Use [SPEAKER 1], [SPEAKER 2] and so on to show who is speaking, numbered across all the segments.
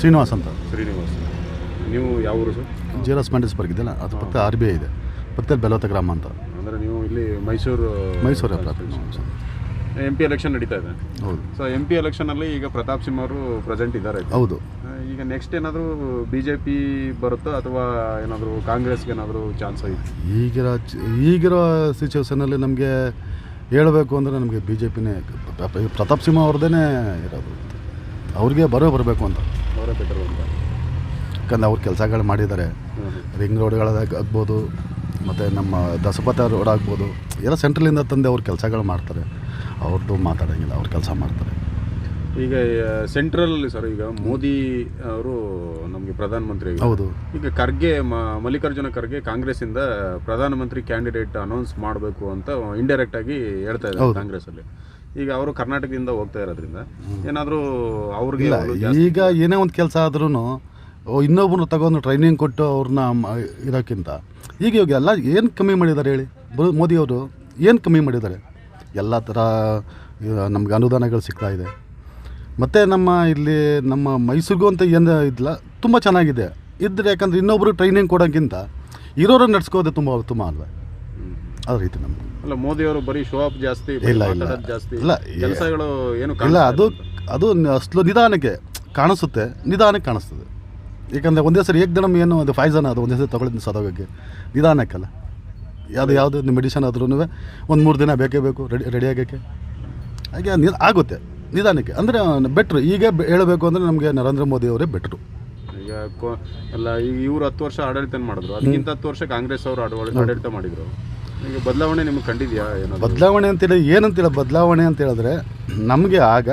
[SPEAKER 1] ಶ್ರೀನಿವಾಸ್ ಅಂತ.
[SPEAKER 2] ಶ್ರೀನಿವಾಸ್. ನೀವು ಯಾವ ಊರು ಸರ್?
[SPEAKER 1] ಜೀರಸ್ ಬರ್ಗ್ ಇದೆಯಲ್ಲ ಅದು ಪಕ್ಕ ಆರ್ ಬಿ ಐ ಇದೆ. ಪಕ್ಕದಲ್ಲಿ ಬೆಲವತ ಗ್ರಾಮ ಅಂತ.
[SPEAKER 2] ಅಂದರೆ ನೀವು ಇಲ್ಲಿ Mysuru
[SPEAKER 1] Mysuru property
[SPEAKER 2] M P election ನಡೀತಾ ಇದೆ.
[SPEAKER 1] ಹೌದು.
[SPEAKER 2] ಸೊ ಎಂ ಪಿ ಎಲೆಕ್ಷನಲ್ಲಿ ಈಗ ಪ್ರತಾಪ್ ಸಿಂಹ ಅವರು ಪ್ರೆಸೆಂಟ್ ಇದ್ದಾರೆ.
[SPEAKER 1] ಹೌದು.
[SPEAKER 2] ಈಗ ನೆಕ್ಸ್ಟ್ ಏನಾದರೂ ಬಿ ಜೆ ಪಿ ಬರುತ್ತೋ ಅಥವಾ ಏನಾದರೂ ಕಾಂಗ್ರೆಸ್ಗೆ ಏನಾದರೂ ಚಾನ್ಸ್ ಐತೆ
[SPEAKER 1] ಈಗಿರೋ ಈಗಿರೋ ಸಿಚುವೇಷನಲ್ಲಿ ನಮಗೆ ಹೇಳಬೇಕು ಅಂದರೆ ನಮಗೆ ಬಿ ಜೆ ಪಿನೇ ಪ್ರತಾಪ್ ಸಿಂಹ ಅವ್ರದ್ದೇ ಇರೋದು. ಅವ್ರಿಗೆ ಬರೋ ಬರಬೇಕು ಅಂತ.
[SPEAKER 2] ಅವರೇ ಬೆಟರ್ ಅಂತ
[SPEAKER 1] ಯಾಕಂದ್ರೆ ಅವ್ರು ಕೆಲಸಗಳು ಮಾಡಿದ್ದಾರೆ. ರಿಂಗ್ ರೋಡ್ಗಳಾಗ್ಬೋದು ಮತ್ತು ನಮ್ಮ ದಸಪಥ ರೋಡ್ ಆಗ್ಬೋದು ಎಲ್ಲ ಸೆಂಟ್ರಲಿಂದ ತಂದೆ ಅವ್ರು ಕೆಲಸಗಳು ಮಾಡ್ತಾರೆ. ಅವ್ರದ್ದು ಮಾತಾಡೋಂಗಿಲ್ಲ ಅವ್ರು ಕೆಲಸ ಮಾಡ್ತಾರೆ.
[SPEAKER 2] ಈಗ ಸೆಂಟ್ರಲಲ್ಲಿ ಸರ್ ಈಗ ಮೋದಿ ಅವರು ನಮಗೆ ಪ್ರಧಾನಮಂತ್ರಿ
[SPEAKER 1] ಹೌದು.
[SPEAKER 2] ಈಗ ಖರ್ಗೆ ಮಲ್ಲಿಕಾರ್ಜುನ ಖರ್ಗೆ ಕಾಂಗ್ರೆಸ್ಸಿಂದ ಪ್ರಧಾನಮಂತ್ರಿ ಕ್ಯಾಂಡಿಡೇಟ್ ಅನೌನ್ಸ್ ಮಾಡಬೇಕು ಅಂತ ಇಂಡೈರೆಕ್ಟ್ ಆಗಿ ಹೇಳ್ತಾ ಇದ್ದಾರೆ. ಕಾಂಗ್ರೆಸ್ಸಲ್ಲಿ. ಈಗ ಅವರು ಕರ್ನಾಟಕದಿಂದ ಹೋಗ್ತಾ ಇರೋದ್ರಿಂದ ಏನಾದರೂ ಅವ್ರಿಗೆ
[SPEAKER 1] ಇಲ್ಲ
[SPEAKER 2] ಅವ್ರು ಜಾಸ್ತಿ-
[SPEAKER 1] ಈಗ ಏನೇ ಒಂದು ಕೆಲಸ ಆದ್ರೂ ಇನ್ನೊಬ್ಬರು ತಗೊಂಡು ಟ್ರೈನಿಂಗ್ ಕೊಟ್ಟು ಅವ್ರನ್ನ ಇರೋಕ್ಕಿಂತ ಈಗ ಇವಾಗ ಎಲ್ಲ ಏನು ಕಮ್ಮಿ ಮಾಡಿದ್ದಾರೆ ಹೇಳಿ? ಮೋದಿ ಮೋದಿಯವರು ಏನು ಕಮ್ಮಿ ಮಾಡಿದ್ದಾರೆ ಎಲ್ಲ ಥರ ನಮ್ಗೆ ಅನುದಾನಗಳು ಸಿಗ್ತಾ ಇದೆ. ಮತ್ತು ನಮ್ಮ ಇಲ್ಲಿ ನಮ್ಮ ಮೈಸೂರಿಗೂ ಅಂತ ಏನು ಇದಿಲ್ಲ ತುಂಬ ಚೆನ್ನಾಗಿದೆ. ಇದ್ದರೆ ಯಾಕಂದರೆ ಇನ್ನೊಬ್ಬರು ಟ್ರೈನಿಂಗ್ ಕೊಡೋಕ್ಕಿಂತ ಇರೋರು ನಡೆಸ್ಕೋದೆ ತುಂಬ ತುಂಬ ಅಲ್ವೇ? ಅದೇ ರೀತಿ ನಮ್ಗೆ
[SPEAKER 2] ಅಲ್ಲ ಮೋದಿ ಅವರು ಬರೀ ಶೋ ಜಾಸ್ತಿ
[SPEAKER 1] ಇಲ್ಲ, ಇಲ್ಲ.
[SPEAKER 2] ಜಾಸ್ತಿ.
[SPEAKER 1] ಇಲ್ಲ,
[SPEAKER 2] ಕೆಲಸಗಳು ಏನು
[SPEAKER 1] ಇಲ್ಲ ಅದು ಅದು ಅಷ್ಟು ನಿಧಾನಕ್ಕೆ ಕಾಣಿಸುತ್ತೆ ನಿಧಾನಕ್ಕೆ ಕಾಣಿಸ್ತದೆ. ಯಾಕಂದ್ರೆ ಒಂದೇ ಸರಿ ಏಕ್ದಮ್ ಏನು ಅದು ಫೈಝನ್ ಅದು ಒಂದೇ ಸರಿ ತಗೊಳ್ಳಿದ್ದು ಸದೋಗಕ್ಕೆ ನಿಧಾನಕ್ಕಲ್ಲ. ಯಾವುದು ಯಾವುದು ಮೆಡಿಸನ್ ಆದ್ರೂ ಒಂದು ಮೂರು ದಿನ ಬೇಕೇ ಬೇಕು ರೆಡಿ ರೆಡಿ ಆಗೋಕ್ಕೆ. ಹಾಗೆ ನಿ ಆಗುತ್ತೆ ನಿಧಾನಕ್ಕೆ. ಅಂದರೆ ಬೆಟ್ರು ಈಗ ಹೇಳಬೇಕು ಅಂದರೆ ನಮಗೆ ನರೇಂದ್ರ ಮೋದಿ ಅವರೇ ಬೆಟ್ರು
[SPEAKER 2] ಈಗ ಅಲ್ಲ ಈಗ ಇವ್ರು ಹತ್ತು ವರ್ಷ ಆಡಳಿತ ಮಾಡಿದ್ರು? ಅದಕ್ಕಿಂತ ಹತ್ತು ವರ್ಷ ಕಾಂಗ್ರೆಸ್ ಅವರು ಆಡಳಿತ ಮಾಡಿದ್ರು. ಬದಲಾವಣೆ ನಿಮ್ಗೆ ಕಂಡಿದ್ಯಾ ಏನಾದ್ರು?
[SPEAKER 1] ಬದಲಾವಣೆ ಅಂತೇಳಿ ಏನಂತೇಳಿ ಬದಲಾವಣೆ ಅಂತ ಹೇಳಿದ್ರೆ ನಮಗೆ ಆಗ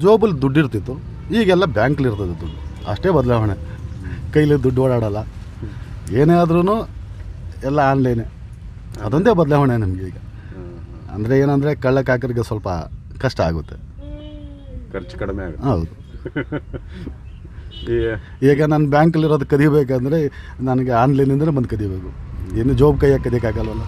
[SPEAKER 1] ಜೋಬಲ್ಲಿ ದುಡ್ಡು ಇರ್ತಿತ್ತು. ಈಗೆಲ್ಲ ಬ್ಯಾಂಕ್ಲಿ ಇರ್ತದೆ ದುಡ್ಡು. ಅಷ್ಟೇ ಬದಲಾವಣೆ. ಕೈಲಿ ದುಡ್ಡು ಓಡಾಡಲ್ಲ. ಏನೇ ಆದ್ರೂ ಎಲ್ಲ ಆನ್ಲೈನೇ. ಅದೊಂದೇ ಬದಲಾವಣೆ ನಮಗೆ ಈಗ. ಅಂದರೆ ಏನಂದರೆ ಕಳ್ಳಕಾಕರಿಗೆ ಸ್ವಲ್ಪ ಕಷ್ಟ ಆಗುತ್ತೆ.
[SPEAKER 2] ಖರ್ಚು ಕಡಿಮೆ ಆಗುತ್ತೆ.
[SPEAKER 1] ಹೌದು. ಈಗ ನಾನು ಬ್ಯಾಂಕಲ್ಲಿರೋದು ಕದಿಬೇಕಂದ್ರೆ ನನಗೆ ಆನ್ಲೈನಿಂದಲೇ ಬಂದು ಕದಿಬೇಕು. ಏನು ಜೋಬ್ ಕೈ ಹಾಕೋದಕ್ಕಾಗಲ್ವಲ್ಲ?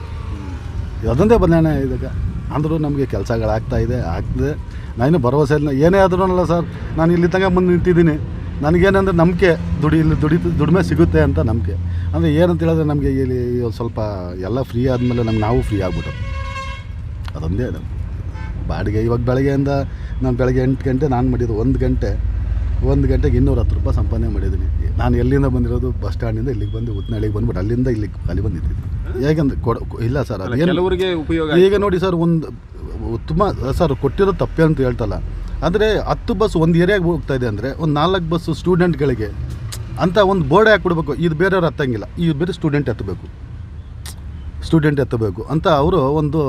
[SPEAKER 1] ಅದೊಂದೇ ಬದಲಾವಣೆ ಇದಕ್ಕೆ. ಅಂದರೂ ನಮಗೆ ಕೆಲಸಗಳಾಗ್ತಾ ಇದೆ ಆಗ್ತದೆ. ನಾನು ಭರವಸೆ ಇಲ್ಲ. ಏನೇ ಆದ್ರೂನಲ್ಲ ಸರ್ ನಾನು ಇಲ್ಲಿ ತನಕ ಬಂದು ನಿಂತಿದ್ದೀನಿ. ನನಗೇನಂದ್ರೆ ನಂಬಿಕೆ ದುಡಿ ಇಲ್ಲಿ ದುಡಿ ದುಡಿಮೆ ಸಿಗುತ್ತೆ ಅಂತ ನಂಬಿಕೆ. ಅಂದರೆ ಏನಂತ ಹೇಳಿದ್ರೆ ನಮಗೆ ಇಲ್ಲಿ ಒಂದ್ ಸ್ವಲ್ಪ ಎಲ್ಲ ಫ್ರೀ ಆದಮೇಲೆ ನಮ್ಗೆ ನಾವು ಫ್ರೀ ಆಗ್ಬಿಟ್ಟು. ಅದೊಂದೇ ಅದು. ಬಾಡಿಗೆ ಇವಾಗ ಬೆಳಗ್ಗೆಯಿಂದ ನಾನು ಬೆಳಗ್ಗೆ ಎಂಟು ಗಂಟೆ ನಾನು ಮಾಡಿದ್ದು ಒಂದು ಗಂಟೆ. ಒಂದು ಗಂಟೆಗೆ ಇನ್ನೂರ ಹತ್ತು ರೂಪಾಯಿ ಸಂಪಾದನೆ ಮಾಡಿದ್ದೀನಿ. ನಾನು ಎಲ್ಲಿಂದ ಬಂದಿರೋದು ಬಸ್ ಸ್ಟ್ಯಾಂಡಿಂದ ಇಲ್ಲಿಗೆ ಬಂದು ಉತ್ನಳ್ಳಿಗೆ ಬಂದ್ಬಿಟ್ಟು ಅಲ್ಲಿಂದ ಇಲ್ಲಿಗೆ ಅಲ್ಲಿ ಬಂದಿದ್ದೀನಿ. ಹೇಗಂದ್ರೆ ಕೊಡ ಇಲ್ಲ ಸರ್
[SPEAKER 2] ಅಲ್ಲ,
[SPEAKER 1] ಅದೇನು
[SPEAKER 2] ಕೆಲವರಿಗೆ ಉಪಯೋಗ
[SPEAKER 1] ಈಗ ನೋಡಿ ಸರ್ ಒಂದು ತುಂಬ ಸರ್ ಕೊಟ್ಟಿರೋ ತಪ್ಪೆ ಅಂತ ಹೇಳ್ತಲ್ಲ. ಅಂದರೆ ಹತ್ತು ಬಸ್ ಒಂದು ಏರಿಯಾಗೆ ಹೋಗ್ತಾ ಇದೆ ಅಂದರೆ ಒಂದು ನಾಲ್ಕು ಬಸ್ಸು ಸ್ಟೂಡೆಂಟ್ಗಳಿಗೆ ಅಂತ ಒಂದು ಬೋರ್ಡ್ ಹಾಕ್ಬಿಡ್ಬೇಕು. ಇದು ಬೇರೆಯವ್ರು ಹತ್ತಂಗಿಲ್ಲ. ಇದು ಬೇರೆ ಸ್ಟೂಡೆಂಟ್ ಎತ್ತಬೇಕು. ಸ್ಟೂಡೆಂಟ್ ಎತ್ತಬೇಕು ಅಂತ ಅವರು ಒಂದು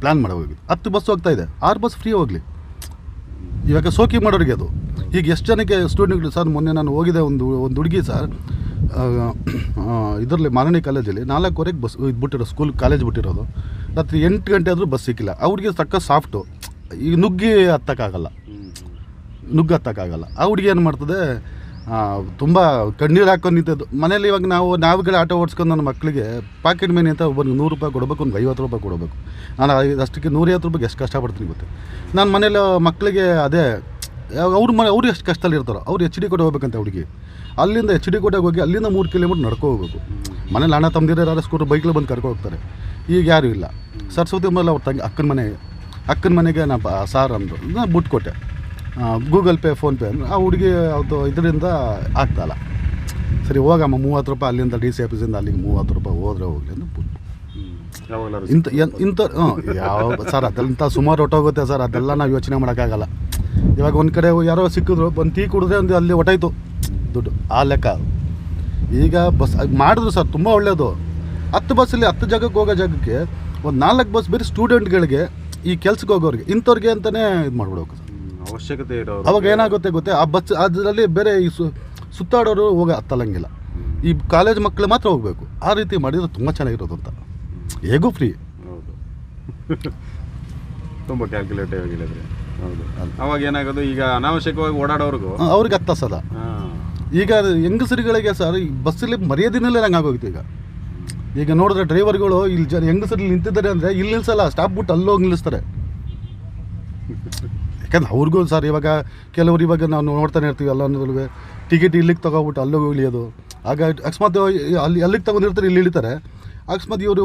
[SPEAKER 1] ಪ್ಲ್ಯಾನ್ ಮಾಡೋಗಿ ಹತ್ತು ಬಸ್ ಹೋಗ್ತಾ ಇದೆ. ಆರು ಬಸ್ ಫ್ರೀ ಹೋಗಲಿ. ಇವಾಗ ಸೋಕಿ ಮಾಡೋರಿಗೆ ಅದು. ಈಗ ಎಷ್ಟು ಜನಕ್ಕೆ ಸ್ಟೂಡೆಂಟ್ಗಳು ಸರ್, ಮೊನ್ನೆ ನಾನು ಹೋಗಿದ್ದೆ ಒಂದು ಒಂದು ಹುಡುಗಿ ಸರ್ ಇದರಲ್ಲಿ ಮಾರಣಿ ಕಾಲೇಜಲ್ಲಿ ನಾಲ್ಕುವರೆಗೆ ಬಸ್ ಇದು ಬಿಟ್ಟಿರೋ ಸ್ಕೂಲ್ ಕಾಲೇಜ್ ಬಿಟ್ಟಿರೋದು. ರಾತ್ರಿ ಎಂಟು ಗಂಟೆ ಆದರೂ ಬಸ್ ಸಿಕ್ಕಿಲ್ಲ. ಅವ್ರಿಗೆ ತಕ್ಕ ಸಾಫ್ಟು ಈಗ ನುಗ್ಗಿ ಹತ್ತಕ್ಕಾಗಲ್ಲ. ನುಗ್ಗಿ ಹತ್ತಕ್ಕಾಗಲ್ಲ. ಆ ಹುಡುಗಿ ಏನು ಮಾಡ್ತದೆ ತುಂಬ ಕಣ್ಣೀರು ಹಾಕೊಂಡು ನಿಂತದ್ದು. ಮನೇಲಿ ಇವಾಗ ನಾವು ನಾವುಗಳ ಆಟೋ ಓಡಿಸ್ಕೊಂಡು ನನ್ನ ಮಕ್ಕಳಿಗೆ ಪಾಕೆಟ್ ಮೇನೆ ಅಂತ ಒಬ್ಬನಿಗೆ ನೂರು ರೂಪಾಯಿ ಕೊಡಬೇಕು, ಒಂದು ಐವತ್ತು ರೂಪಾಯಿ ಕೊಡಬೇಕು. ನಾನು ಅಷ್ಟಕ್ಕೆ ನೂರೈವತ್ತು ರೂಪಾಯಿಗೆ ಎಷ್ಟು ಕಷ್ಟಪಡ್ತೀನಿ ಗೊತ್ತೆ. ನಾನು ಮನೇಲಿ ಮಕ್ಕಳಿಗೆ ಅದೇ ಅವ್ರ ಮನೆ ಅವ್ರು ಎಷ್ಟು ಕಷ್ಟದಲ್ಲಿ ಇರ್ತಾರೋ ಅವ್ರು ಎಚ್ ಡಿ ಕೋಟೆ ಹೋಗ್ಬೇಕಂತೆ ಹುಡುಗಿ. ಅಲ್ಲಿಂದ ಎಚ್ ಡಿ ಕೋಟೆಗೆ ಹೋಗಿ ಅಲ್ಲಿಂದ ಮೂರು ಕಿಲೋಮೀಟ್ರ್ ನಡ್ಕೊ ಹೋಗ್ಬೇಕು. ಮನೇಲಿ ಅಣ್ಣ ತಮ್ಮದಿರೋ ಯಾರು ಸ್ಕೂಟರ್ ಬೈಕ್ಲಿ ಬಂದು ಕರ್ಕೊ ಹೋಗ್ತಾರೆ. ಈಗ ಯಾರೂ ಇಲ್ಲ. ಸರಸ್ವತಿ ಮೇಲೆ ಅವ್ರ ತಂಗಿ ಅಕ್ಕನ ಮನೆ ಅಕ್ಕನ ಮನೆಗೆ ನಾ ಸಾರ್ ಅಂದರು. ನಾನು ಬಿಟ್ಟು ಕೊಟ್ಟೆ ಗೂಗಲ್ ಪೇ ಫೋನ್ಪೇ ಅಂದ್ರೆ. ಆ ಹುಡುಗಿ ಅದು ಇದರಿಂದ ಆಗ್ತಾಯಿಲ್ಲ ಸರಿ ಹೋಗಮ್ಮ ಮೂವತ್ತು ರೂಪಾಯಿ ಅಲ್ಲಿಂದ ಡಿ ಸಿ ಆಫೀಸಿಂದ ಅಲ್ಲಿಗೆ ಮೂವತ್ತು ರೂಪಾಯಿ ಹೋದ್ರೆ ಹೋಗಲಿ ಅಂತ ಬಿಟ್ಟು. ಇಂಥ ಇಂಥ ಹ್ಞೂ ಯಾವ ಸರ್ ಇಂಥ ಸುಮಾರು ಹೊಟ್ಟೋಗುತ್ತೆ ಸರ್. ಅದೆಲ್ಲ ನಾವು ಯೋಚನೆ ಮಾಡೋಕ್ಕಾಗಲ್ಲ. ಇವಾಗ ಒಂದು ಕಡೆ ಯಾರೋ ಸಿಕ್ಕಿದ್ರು ಒಂದು ಟೀ ಕುಡಿದ್ರೆ ಒಂದು ಅಲ್ಲಿ ಹೊಟ್ಟಾಯ್ತು ದುಡ್ಡು ಆ ಲೆಕ್ಕ. ಈಗ ಬಸ್ ಅದ್ ಮಾಡಿದ್ರು ಸರ್ ತುಂಬ ಒಳ್ಳೆಯದು ಹತ್ತು ಬಸ್ಸಲ್ಲಿ ಹತ್ತು ಜಾಗಕ್ಕೆ ಹೋಗೋ ಜಾಗಕ್ಕೆ ಒಂದು ನಾಲ್ಕು ಬಸ್ ಬೇರೆ ಸ್ಟೂಡೆಂಟ್ಗಳಿಗೆ ಈ ಕೆಲ್ಸಕ್ಕೆ ಹೋಗೋರಿಗೆ ಇಂಥವ್ರಿಗೆ ಅಂತಲೇ ಇದು ಮಾಡ್ಬಿಡ್ಬೇಕು ಸರ್.
[SPEAKER 2] ಅವಶ್ಯಕತೆ ಇರೋ
[SPEAKER 1] ಅವಾಗ ಏನಾಗುತ್ತೆ ಗೊತ್ತೇ ಆ ಬಸ್ ಅದರಲ್ಲಿ ಬೇರೆ ಈ ಸು ಸುತ್ತಾಡೋರು ಹೋಗ ಹತ್ತಲಂಗಿಲ್ಲ ಈ ಕಾಲೇಜ್ ಮಕ್ಕಳು ಮಾತ್ರ ಹೋಗಬೇಕು. ಆ ರೀತಿ ಮಾಡಿದರೆ ತುಂಬ ಚೆನ್ನಾಗಿರೋದು ಅಂತ. ಹೇಗೂ ಫ್ರೀ
[SPEAKER 2] ಹೌದು. ತುಂಬ ಕ್ಯಾಲ್ಕುಲೇಟಿವ್ ಆಗಿಲ್ಲ ಅವಾಗ ಏನಾಗೋದು? ಈಗ ಅನಾವಶ್ಯಕವಾಗಿ ಓಡಾಡೋರ್ಗು
[SPEAKER 1] ಅವ್ರಿಗೆ ಹತ್ತ
[SPEAKER 2] ಸಲ.
[SPEAKER 1] ಈಗ ಹೆಂಗಸರುಗಳಿಗೆ ಸರ್ ಈ ಬಸ್ಸಲ್ಲಿ ಮರ್ಯಾದಿನಲ್ಲೇ ನಂಗೆ ಆಗೋಗಿತ್ತು ಈಗ. ಈಗ ನೋಡಿದ್ರೆ ಡ್ರೈವರ್ಗಳು ಇಲ್ಲಿ ಜನ ಹೆಂಗಸರಲ್ಲಿ ನಿಂತಿದ್ದಾರೆ ಅಂದರೆ ಇಲ್ಲಿ ನಿಲ್ಸಲ್ಲ ಸ್ಟಾಪ್ ಬಿಟ್ಟು ಅಲ್ಲೋಗಿ ನಿಲ್ಲಿಸ್ತಾರೆ. ಯಾಕಂದ್ರೆ ಅವ್ರಿಗೂ ಸರ್ ಇವಾಗ ಕೆಲವರು ಇವಾಗ ನಾವು ನೋಡ್ತಾನೆ ಇರ್ತೀವಿ ಎಲ್ಲ ಅನ್ನೋದ್ರೂ ಟಿಕೆಟ್ ಇಲ್ಲಿಗೆ ತಗೊಬಿಟ್ಟು ಹೋಗಿ ಇಳಿಯೋದು ಆಗ ಅಕಸ್ಮಾತ್ ಅಲ್ಲಿ ಅಲ್ಲಿಗೆ ತಗೊಂಡಿರ್ತಾರೆ ಇಲ್ಲಿ ಇಳಿತಾರೆ. ಅಕಸ್ಮಾತ್ ಇವರು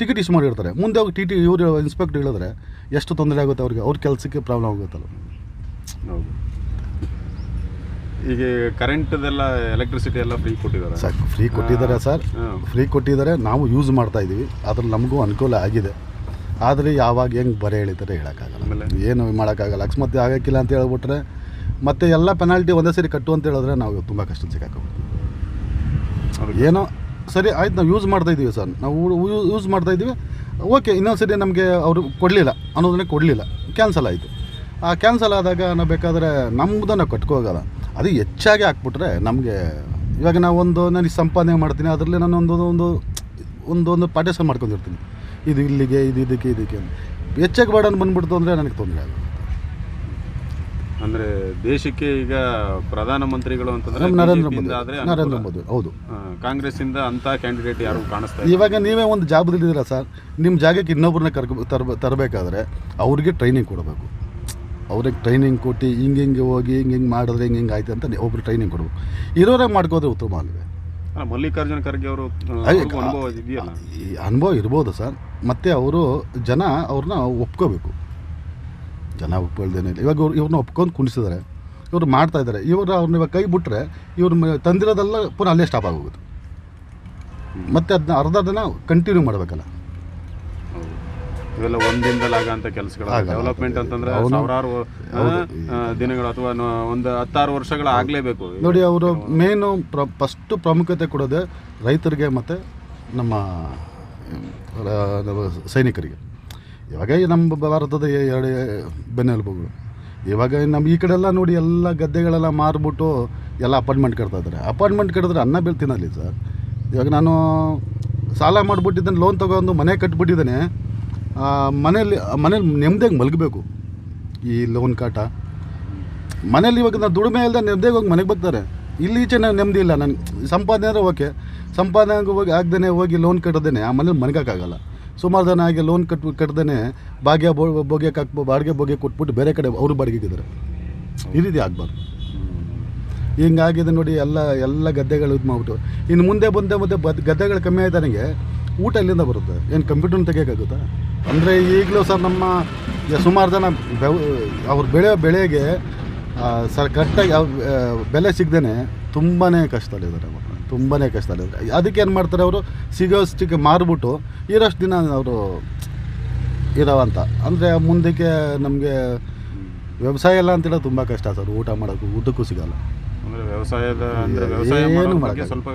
[SPEAKER 1] ಟಿಕೆಟ್ ಇಶ್ಯೂ ಮಾಡಿರ್ತಾರೆ. ಮುಂದೆ ಹೋಗಿ ಟಿ ಟಿ ಇವರು ಇನ್ಸ್ಪೆಕ್ಟರ್ ಹೇಳಿದ್ರೆ ಎಷ್ಟು ತೊಂದರೆ ಆಗುತ್ತೆ ಅವ್ರಿಗೆ? ಅವ್ರ ಕೆಲಸಕ್ಕೆ ಪ್ರಾಬ್ಲಮ್ ಆಗುತ್ತಲ್ಲ.
[SPEAKER 2] ಹೌದು. ಈಗ ಕರೆಂಟ್ದೆಲ್ಲ ಎಲೆಕ್ಟ್ರಿಸಿಟಿ ಎಲ್ಲ ಫ್ರೀ ಕೊಟ್ಟಿದ್ದಾರೆ.
[SPEAKER 1] ಸರ್ ಫ್ರೀ ಕೊಟ್ಟಿದ್ದಾರೆ ಸರ್. ಫ್ರೀ ಕೊಟ್ಟಿದ್ದಾರೆ. ನಾವು ಯೂಸ್ ಮಾಡ್ತಾ ಇದ್ದೀವಿ ಅದ್ರಲ್ಲಿ ನಮಗೂ ಅನುಕೂಲ ಆಗಿದೆ. ಆದರೆ ಯಾವಾಗ ಹೆಂಗೆ ಬರೆ ಎಳಿತಾರೆ ಹೇಳೋಕ್ಕಾಗಲ್ಲ? ಏನು ಮಾಡೋಕ್ಕಾಗಲ್ಲ. ಅಕಸ್ಮಾತ್ ಆಗೋಕ್ಕಿಲ್ಲ ಅಂತ ಹೇಳ್ಬಿಟ್ರೆ ಮತ್ತೆ ಎಲ್ಲ ಪೆನಾಲ್ಟಿ ಒಂದೇ ಸರಿ ಕಟ್ಟು ಅಂತ ಹೇಳಿದ್ರೆ ನಾವು ತುಂಬ ಕಷ್ಟ ಸಿಕ್ಕಾಕೋಬೋದು ಏನೋ ಸರಿ, ಆಯ್ತು, ನಾವು ಯೂಸ್ ಮಾಡ್ತಾ ಇದ್ದೀವಿ ಸರ್. ನಾವು ಯೂಸ್ ಮಾಡ್ತಾ ಇದ್ದೀವಿ. ಓಕೆ ಇನ್ನೊಂದು ಸರಿ ನಮಗೆ ಅವರು ಕೊಡಲಿಲ್ಲ, ಅನ್ನೋದನ್ನೇ ಕೊಡಲಿಲ್ಲ. ಕ್ಯಾನ್ಸಲ್ ಆಯಿತು. ಆ ಕ್ಯಾನ್ಸಲ್ ಆದಾಗ ನಾವು ಬೇಕಾದರೆ ನಮ್ಮದನ್ನು ಕಟ್ಕೋಗಲ್ಲ. ಅದು ಹೆಚ್ಚಾಗಿ ಹಾಕ್ಬಿಟ್ರೆ ನಮಗೆ ಇವಾಗ ನಾವು ಒಂದು ನಾನು ಸಂಪಾದನೆ ಮಾಡ್ತೀನಿ, ಅದರಲ್ಲಿ ನಾನು ಒಂದು ಒಂದು ಒಂದು ಒಂದು ಪಾರ್ಟಿಷನ್ ಮಾಡ್ಕೊಂಡಿರ್ತೀನಿ. ಇದು ಇಲ್ಲಿಗೆ, ಇದು ಇದಕ್ಕೆ ಇದಕ್ಕೆ. ಹೆಚ್ಚಾಗಿ ಬಾಡೋಣ ಬಂದ್ಬಿಡ್ತು ಅಂದರೆ ನನಗೆ ತೊಂದರೆ ಆಗುತ್ತೆ
[SPEAKER 2] ಅಂದ್ರೆ ದೇಶಕ್ಕೆ ಈಗ ಪ್ರಧಾನಮಂತ್ರಿಗಳು ಅಂತಂದ್ರೆ
[SPEAKER 1] ನರೇಂದ್ರ ಮೋದಿ. ನರೇಂದ್ರ ಮೋದಿ ಹೌದು.
[SPEAKER 2] ಆ, ಕಾಂಗ್ರೆಸ್ ಇಂದ ಅಂತ ಕ್ಯಾಂಡಿಡೇಟ್ ಯಾರು ಕಾಣಿಸ್ತಾ ಇಲ್ಲ?
[SPEAKER 1] ಇವಾಗ ನೀವೇ ಒಂದು ಜಾಬದಲ್ಲಿದ್ದೀರಾ ಸರ್? ನಿಮ್ಮ ಜಾಗಕ್ಕೆ ಇನ್ನೊಬ್ಬರನ್ನ ಕರ್ಕೊ ತರ್ಬ ತರಬೇಕಾದ್ರೆ ಅವ್ರಿಗೆ ಟ್ರೈನಿಂಗ್ ಕೊಡಬೇಕು. ಅವ್ರಿಗೆ ಟ್ರೈನಿಂಗ್ ಕೊಟ್ಟು ಹಿಂಗೆ ಹಿಂಗೆ ಹೋಗಿ ಹಿಂಗೆ ಹಿಂಗೆ ಮಾಡಿದ್ರೆ ಹಿಂಗೆ ಹಿಂಗೆ ಆಯ್ತು ಅಂತ ಒಬ್ರು ಟ್ರೈನಿಂಗ್ ಕೊಡಬೇಕು. ಇರೋರಾಗ ಮಾಡ್ಕೋದ್ರೆ ಉತ್ತಮ ಅಲ್ವೇ?
[SPEAKER 2] ಮಲ್ಲಿಕಾರ್ಜುನ ಖರ್ಗೆ ಅವರು ಅನುಭವ ಇದೆಯಲ್ಲ?
[SPEAKER 1] ಅನುಭವ ಇರ್ಬೋದು ಸರ್. ಮತ್ತು ಅವರು ಜನ ಅವ್ರನ್ನ ಒಪ್ಕೋಬೇಕು. ಜನ ಒಪ್ಕೊಳ್ದೇನೆ ಇಲ್ಲ. ಇವಾಗ ಇವ್ರು ಇವ್ರನ್ನ ಒಪ್ಕೊಂಡು ಕುಣಿಸಿದ್ದಾರೆ ಇವರು ಮಾಡ್ತಾ ಇದ್ದಾರೆ ಇವರು ಅವ್ರನ್ನ ಇವಾಗ ಕೈ ಬಿಟ್ಟರೆ ಇವ್ರು ತಂದಿರೋದೆಲ್ಲ ಪುನಃ ಅಲ್ಲೇ ಸ್ಟಾಪ್ ಆಗೋಗುತ್ತೆ. ಮತ್ತೆ ಅದನ್ನ ಅರ್ಧ ದಿನ ಕಂಟಿನ್ಯೂ ಮಾಡಬೇಕಲ್ಲ.
[SPEAKER 2] ಇವೆಲ್ಲ ಒಂದಿನದಲ್ಲಿ ಆಗಂತ ಕೆಲಸಗಳು. ಡೆವಲಪ್ಮೆಂಟ್ ಅಂತಂದ್ರೆ ಸಾವಿರಾರು ದಿನಗಳು ಅಥವಾ ಒಂದು ಹತ್ತಾರು ವರ್ಷಗಳ ಆಗಲೇಬೇಕು.
[SPEAKER 1] ನೋಡಿ ಅವರು ಮೇನು ಪ್ರ ಫಸ್ಟ್ ಪ್ರಾಮುಖ್ಯತೆ ಕೊಡೋದೇ ರೈತರಿಗೆ ಮತ್ತು ನಮ್ಮ ಸೈನಿಕರಿಗೆ. ಇವಾಗ ನಮ್ಮ ಭಾರತದ ಎರಡು ಬೆನ್ನೆಲುಬುಗಳು ಇವಾಗ ನಮ್ಮ ಈ ಕಡೆ ಎಲ್ಲ ನೋಡಿ ಎಲ್ಲ ಗದ್ದೆಗಳೆಲ್ಲ ಮಾರ್ಬಿಟ್ಟು ಎಲ್ಲ ಅಪಾರ್ಟ್ಮೆಂಟ್ ಕಟ್ತಾ ಇದ್ದಾರೆ. ಅಪಾರ್ಟ್ಮೆಂಟ್ ಕಟ್ಟಿದ್ರೆ ಅನ್ನ ಬೆಳೆ ತಿನ್ನಲಿ ಸರ್. ಇವಾಗ ನಾನು ಸಾಲ ಮಾಡಿಬಿಟ್ಟಿದ್ದೇನೆ ಲೋನ್ ತೊಗೊಂಡು ಮನೆ ಕಟ್ಬಿಟ್ಟಿದ್ದೇನೆ. ಮನೇಲಿ ಮನೇಲಿ ನೆಮ್ಮದಿಯಾಗಿ ಮಲಗಬೇಕು ಈ ಲೋನ್ ಕಾಟ. ಮನೇಲಿ ಇವಾಗ ನಾನು ದುಡಿಮೆ ಇಲ್ಲದೆ ನೆಮ್ಮದಿಯಾಗಿ ಹೋಗಿ ಮನೆಗೆ ಬರ್ತಾರೆ. ಇಲ್ಲಿ ಈಚೆ ನಾನು ನೆಮ್ಮದಿ ಇಲ್ಲ ನನಗೆ ಸಂಪಾದನೆ ಅಂದರೆ ಓಕೆ ಸಂಪಾದನೆ ಹೋಗಿ ಆಗ್ದೇ ಹೋಗಿ ಲೋನ್ ಕಟ್ಟೋದೇನೆ ಆ ಮನೇಲಿ ಮನೆಗೋಕ್ಕಾಗಲ್ಲ ಸುಮಾರು ಜನ ಹಾಗೆ ಲೋನ್ ಕಟ್ ಕಟ್ಟದೇ ಭಾಗ್ಯ ಬೊ ಬೊಗೆ ಬಾಡಿಗೆ ಬೊಗೆ ಕೊಟ್ಬಿಟ್ಟು ಬೇರೆ ಕಡೆ ಅವರು ಬಾಡಿಗೆಗಿದ್ದಾರೆ. ಈ ರೀತಿ ಆಗಬಾರ್ದು. ಹಿಂಗಾಗಿದೆ ನೋಡಿ ಎಲ್ಲ ಎಲ್ಲ ಗದ್ದೆಗಳು ಇದು ಮಾಡ್ಬಿಟ್ಟು. ಇನ್ನು ಮುಂದೆ ಬಂದೆ ಮುಂದೆ ಬದ್ ಗದ್ದೆಗಳು ಕಮ್ಮಿ ಆಯ್ತಾನಿಗೆ ಊಟ ಎಲ್ಲಿಂದ ಬರುತ್ತೆ? ಏನು ಕಂಪ್ಯೂಟರ್ನ ತೆಗಿಯೋಕ್ಕಾಗುತ್ತಾ ಅಂದರೆ ಈಗಲೂ ಸರ್ ನಮ್ಮ ಸುಮಾರು ಜನ ಅವ್ರು ಬೆಳೆಯೋ ಬೆಳೆಗೆ ಸರ್ ಕರೆಕ್ಟಾಗಿ ಬೆಲೆ ಸಿಗ್ದೇ ತುಂಬಾ ಕಷ್ಟದಲ್ಲಿದ್ದಾರೆ ಅವರು. ತುಂಬಾ ಕಷ್ಟ ಅದಕ್ಕೆ ಏನು ಮಾಡ್ತಾರೆ ಅವರು? ಸಿಗೋಷ್ಟಕ್ಕೆ ಮಾರ್ಬಿಟ್ಟು ಇರೋಷ್ಟು ದಿನ ಅವರು ಇರೋವಂತ ಅಂದರೆ ಮುಂದಕ್ಕೆ ನಮಗೆ ವ್ಯವಸಾಯ ಎಲ್ಲ ಅಂತೇಳಿ ತುಂಬ ಕಷ್ಟ ಸರ್ ಊಟ ಮಾಡೋಕ್ಕೂ ಊಟಕ್ಕೂ ಸಿಗಲ್ಲ.
[SPEAKER 2] ಅಂದ್ರೆ ವ್ಯವಸಾಯದ ಅಂದ್ರೆ ವ್ಯವಸಾಯ
[SPEAKER 1] ಏನು
[SPEAKER 2] ಮಾಡೋ ಸ್ವಲ್ಪ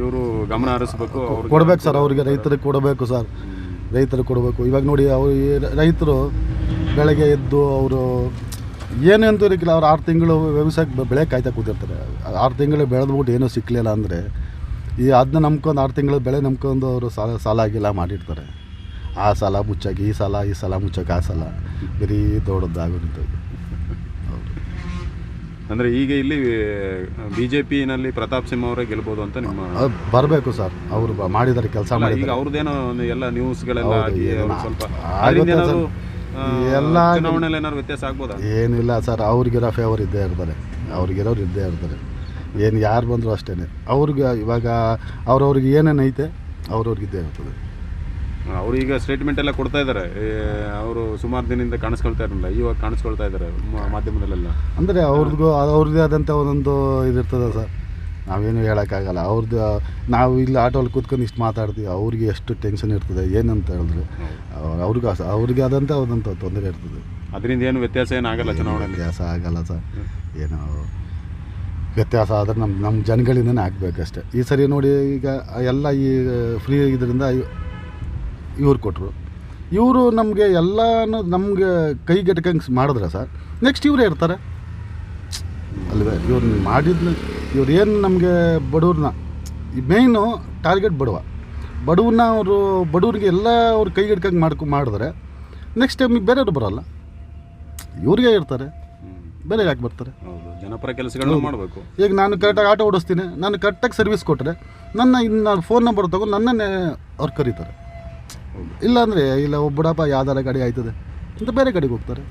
[SPEAKER 2] ಇವರು ಗಮನ ಹರಿಸ್ಬೇಕು
[SPEAKER 1] ಕೊಡ್ಬೇಕು ಸರ್ ಅವ್ರಿಗೆ ರೈತರಿಗೆ ಕೊಡಬೇಕು ಸರ್. ರೈತರಿಗೆ ಕೊಡಬೇಕು. ಇವಾಗ ನೋಡಿ ಅವರು ರೈತರು ಬೆಳಗ್ಗೆ ಎದ್ದು ಅವರು ಏನು ಅಂತ ಇರಕ್ಕಿಲ್ಲ ಅವ್ರು ಆರು ತಿಂಗಳು ವ್ಯವಸಾಯಕ್ಕೆ ಬೆಳೆ ಕಾಯ್ತಾ ಕೂತಿರ್ತಾರೆ. ಆರು ತಿಂಗಳು ಬೆಳೆದ್ಬಿಟ್ಟು ಏನೂ ಸಿಕ್ಕಲಿಲ್ಲ ಅಂದರೆ ಈ ಅದನ್ನ ನಂಬ್ಕೊಂಡು ಆರು ತಿಂಗಳು ಬೆಳೆ ನಂಬ್ಕೊಂಡು ಅವರು ಸಾಲ ಸಾಲ ಆಗಿಲ್ಲ ಮಾಡಿರ್ತಾರೆ. ಆ ಸಾಲ ಮುಚ್ಚಾಗಿ ಈ ಸಾಲ ಈ ಸಾಲ ಮುಚ್ಚಾಗಿ ಆ ಸಾಲ. ಬರೀ ದೊಡ್ಡದಾಗಿರುತ್ತೆ ಅಂದರೆ ಹೌದು.
[SPEAKER 2] ಇಲ್ಲಿ ಈಗ ಇಲ್ಲಿ ಪಿನಲ್ಲಿ ಪ್ರತಾಪ್ ಸಿಂಹ ಅವರೇ ಗೆಲ್ಬೋದು ಅಂತ ನಿಮ್ಮ
[SPEAKER 1] ಬರಬೇಕು ಸರ್. ಅವರು ಬ- ಮಾಡಿದ್ದಾರೆ ಕೆಲಸ
[SPEAKER 2] ಮಾಡಿ ಈಗ
[SPEAKER 1] ಮಾಡಿದ್ದಾರೆ.
[SPEAKER 2] ಅವ್ರದ್ದೇನೋ ಎಲ್ಲ ನ್ಯೂಸ್ಗಳೆಲ್ಲ
[SPEAKER 1] ಹೌದು,
[SPEAKER 2] ಸ್ವಲ್ಪ
[SPEAKER 1] ಎಲ್ಲ
[SPEAKER 2] ಚುನಾವಣೆಯಲ್ಲಿ ಏನಾದ್ರು ವ್ಯತ್ಯಾಸ ಆಗ್ಬೋದಾ?
[SPEAKER 1] ಏನಿಲ್ಲ ಸರ್ ಅವ್ರಿಗಿರೋ ಫೇವರ್ ಇದ್ದೇ ಇರ್ತಾರೆ. ಅವ್ರಿಗಿರೋರು ಇದ್ದೇ ಇರ್ತಾರೆ. ಏನು ಯಾರು ಬಂದರೂ ಅಷ್ಟೇ ಅವ್ರಿಗೆ ಇವಾಗ ಅವ್ರವ್ರಿಗೆ ಏನೇನು ಐತೆ ಅವ್ರವ್ರಿಗೆ ಇದ್ದೇ ಇರ್ತದೆ.
[SPEAKER 2] ಅವರು ಈಗ ಸ್ಟೇಟ್ಮೆಂಟ್ ಎಲ್ಲ ಕೊಡ್ತಾ ಇದ್ದಾರೆ ಅವರು ಸುಮಾರು ದಿನದಿಂದ ಕಾಣಿಸ್ಕೊಳ್ತಾ ಇರಲಿಲ್ಲ. ಇವಾಗ ಕಾಣಿಸ್ಕೊಳ್ತಾ ಇದ್ದಾರೆ ಮಾಧ್ಯಮದಲ್ಲೆಲ್ಲ.
[SPEAKER 1] ಅಂದರೆ ಅವ್ರದ್ದು ಅವ್ರದ್ದೇ ಆದಂಥ ಒಂದೊಂದು ಇದಿರ್ತದೆ ಸರ್. ನಾವೇನು ಹೇಳೋಕ್ಕಾಗಲ್ಲ. ಅವ್ರದ್ದು ನಾವು ಇಲ್ಲಿ ಆಟೋಲ್ಲಿ ಕೂತ್ಕೊಂಡು ಇಷ್ಟು ಮಾತಾಡ್ತೀವಿ ಅವ್ರಿಗೆ ಎಷ್ಟು ಟೆನ್ಷನ್ ಇರ್ತದೆ ಏನಂತ ಹೇಳಿದ್ರೆ ಅವ್ರ್- ಅವ್ರಿಗೆ ಅವ್ರಿಗೆ ಆದಂಥ ಅವ್ರದಂಥ ತೊಂದರೆ ಇರ್ತದೆ.
[SPEAKER 2] ಅದರಿಂದ ಏನು ವ್ಯತ್ಯಾಸ ಏನಾಗಲ್ಲ ಚುನಾವಣೆ
[SPEAKER 1] ವ್ಯತ್ಯಾಸ ಆಗಲ್ಲ ಸರ್. ಏನು ವ್ಯತ್ಯಾಸ ಆದರೆ ನಮ್ಮ ನಮ್ಮ ಜನಗಳಿಂದನೇ ಹಾಕ್ಬೇಕಷ್ಟೆ ಈ ಸರಿ ನೋಡಿ ಈಗ ಎಲ್ಲ ಈ ಫ್ರೀ ಇದರಿಂದ ಇವ್ರು ಕೊಟ್ಟರು ಇವರು ನಮಗೆ ಎಲ್ಲನೂ ನಮಗೆ ಕೈಗೆಟಕಂಗೆ ಮಾಡಿದ್ರೆ ಸರ್. ನೆಕ್ಸ್ಟ್ ಇವರೇ ಇರ್ತಾರೆ. ಅಲ್ವೇ? ಇವ್ರು ಮಾಡಿದ್ನ ಇವ್ರು ಏನು ನಮಗೆ ಬಡವ್ರನ್ನ ಮೇಯ್ನು ಟಾರ್ಗೆಟ್ ಬಡವ. ಬಡವನ್ನ ಅವರು ಬಡವ್ರಿಗೆ ಎಲ್ಲ ಅವ್ರು ಕೈಗೆಡ್ಕಂಗೆ ಮಾಡ್ಕೊ ಮಾಡಿದ್ರೆ ನೆಕ್ಸ್ಟ್ ಟೈಮ್ ಬೇರೆಯವ್ರು ಬರೋಲ್ಲ. ಇವ್ರಿಗೆ ಇರ್ತಾರೆ. ಬೇರೆ ಯಾಕೆ ಬರ್ತಾರೆ?
[SPEAKER 2] ಜನಪರ ಕೆಲಸಗಳನ್ನ ಮಾಡಬೇಕು.
[SPEAKER 1] ಈಗ ನಾನು ಕರೆಕ್ಟಾಗಿ ಆಟೋ ಓಡಿಸ್ತೀನಿ. ನಾನು ಕರೆಕ್ಟಾಗಿ ಸರ್ವಿಸ್ ಕೊಟ್ಟರೆ ನನ್ನ ಇನ್ನು ಫೋನ್ ನಂಬರ್ ತಗೊಂಡು ನನ್ನನ್ನೇ ಅವ್ರು ಕರೀತಾರೆ. ಇಲ್ಲಾಂದರೆ ಇಲ್ಲ ಒಬ್ಬಡಪ್ಪ ಯಾವ್ದಾರ ಗಾಡಿ ಆಯ್ತದೆ ಅಂತ ಬೇರೆ ಕಡೆಗೆ ಹೋಗ್ತಾರೆ.